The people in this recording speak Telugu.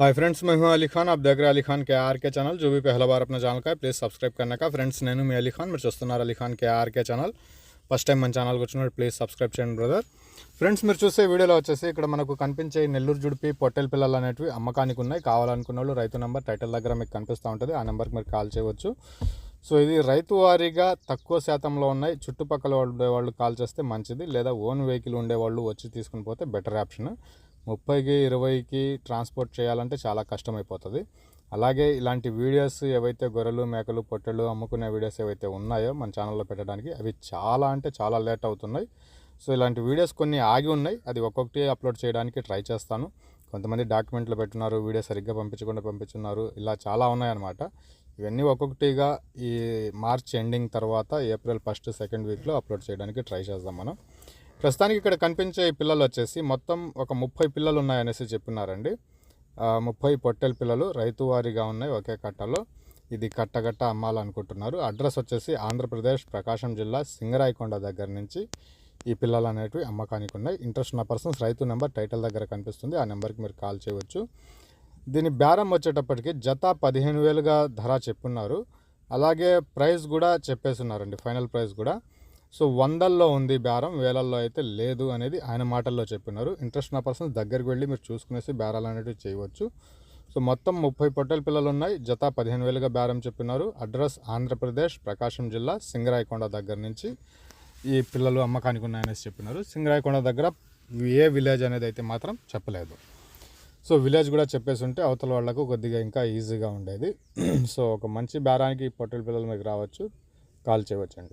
हाय फ्रेंड्स मैं हूं अली खान आप देख रहे हैं अली खान के आर के चैनल जो भी पहला बार अपना ఛానల్ का ప్లీజ్ సబ్స్క్రైబ్ करने का ఫ్రెండ్స్ నేను మీ అలీ ఖాన్ మీరు చూస్తున్నారు Ali Khan KRK channel first time మన ఛానల్కి వచ్చినప్పుడు ప్లీజ్ సబ్స్క్రైబ్ చేయండి బ్రదర్ ఫ్రెండ్స్ మీరు చూసే వీడియోలో వచ్చేసి ఇక్కడ మనకు కనిపించే నెల్లూరు జుడిపి పొట్టెల పిల్లలు అనేటివి అమ్మకానికి ఉన్నాయి కావాలనుకున్న వాళ్ళు రైతు నెంబర్ టైటిల్ దగ్గర మీకు కనిపిస్తూ ఉంటుంది ఆ నెంబర్కి మీరు కాల్ చేయవచ్చు సో ఇది రైతు వారీగా తక్కువ శాతంలో ఉన్నాయి చుట్టుపక్కల ఉండే వాళ్ళు కాల్ చేస్తే మంచిది లేదా ఓన్ వెహికల్ ఉండేవాళ్ళు వచ్చి తీసుకుని పోతే బెటర్ ఆప్షన్ ముప్పైకి ఇరవైకి ట్రాన్స్పోర్ట్ చేయాలంటే చాలా కష్టమైపోతుంది. అలాగే ఇలాంటి వీడియోస్ ఏవైతే గొర్రెలు మేకలు పొట్టెలు అమ్ముకునే వీడియోస్ ఏవైతే ఉన్నాయో మన ఛానల్లో పెట్టడానికి అవి చాలా అంటే చాలా లేట్ అవుతున్నాయి. సో ఇలాంటి వీడియోస్ కొన్ని ఆగి ఉన్నాయి. అది ఒక్కొక్కటి అప్లోడ్ చేయడానికి ట్రై చేస్తాను. కొంతమంది డాక్యుమెంట్లు పెట్టున్నారు వీడియో సరిగ్గా పంపించకుండా పంపించున్నారు. ఇలా చాలా ఉన్నాయన్నమాట. ఇవన్నీ ఒక్కొక్కటిగా ఈ మార్చ్ ఎండింగ్ తర్వాత ఏప్రిల్ ఫస్ట్ సెకండ్ వీక్లో అప్లోడ్ చేయడానికి ట్రై చేద్దాం మనం. ప్రస్తుతానికి ఇక్కడ కనిపించే పిల్లలు వచ్చేసి మొత్తం ఒక ముప్పై పిల్లలు ఉన్నాయనేసి చెప్పినారండి ముప్పై పొట్టెల పిల్లలు రైతువారీగా ఉన్నాయి ఒకే కట్టలో. ఇది కట్టగట్ట అమ్మాలనుకుంటున్నారు. అడ్రస్ వచ్చేసి ఆంధ్రప్రదేశ్ ప్రకాశం జిల్లా సింగరాయకొండ దగ్గర నుంచి ఈ పిల్లలు అనేటివి అమ్మకానికి ఉన్నాయి. ఇంట్రెస్ట్ ఉన్న పర్సన్స్ రైతు నెంబర్ టైటిల్ దగ్గర కనిపిస్తుంది. ఆ నెంబర్కి మీరు కాల్ చేయవచ్చు. దీని బేరం వచ్చేటప్పటికి జత పదిహేను వేలుగా ధర చెప్పున్నారు. అలాగే ప్రైస్ కూడా చెప్పేస్తున్నారండి ఫైనల్ ప్రైస్ కూడా. సో వందల్లో ఉంది బేరం వేలల్లో అయితే లేదు అనేది ఆయన మాటల్లో చెప్పినారు. ఇంట్రెస్ట్ ఉన్న పర్సన్స్ దగ్గరికి వెళ్ళి మీరు చూసుకునేసి బేరాలు అనేవి చేయవచ్చు. సో మొత్తం ముప్పై పొట్టెల పిల్లలు ఉన్నాయి జత పదిహేను వేలుగా బేరం చెప్పినారు. అడ్రస్ ఆంధ్రప్రదేశ్ ప్రకాశం జిల్లా సింగరాయకొండ దగ్గర నుంచి ఈ పిల్లలు అమ్మకానికి ఉన్నాయనేసి చెప్పినారు. సింగరాయకొండ దగ్గర ఏ విలేజ్ అనేది అయితే మాత్రం చెప్పలేదు. సో విలేజ్ కూడా చెప్పేసి ఉంటే అవతల వాళ్ళకు కొద్దిగా ఇంకా ఈజీగా ఉండేది. సో ఒక మంచి బేరానికి పొట్టెల పిల్లలు మీకు రావచ్చు. కాల్ చేయవచ్చండి.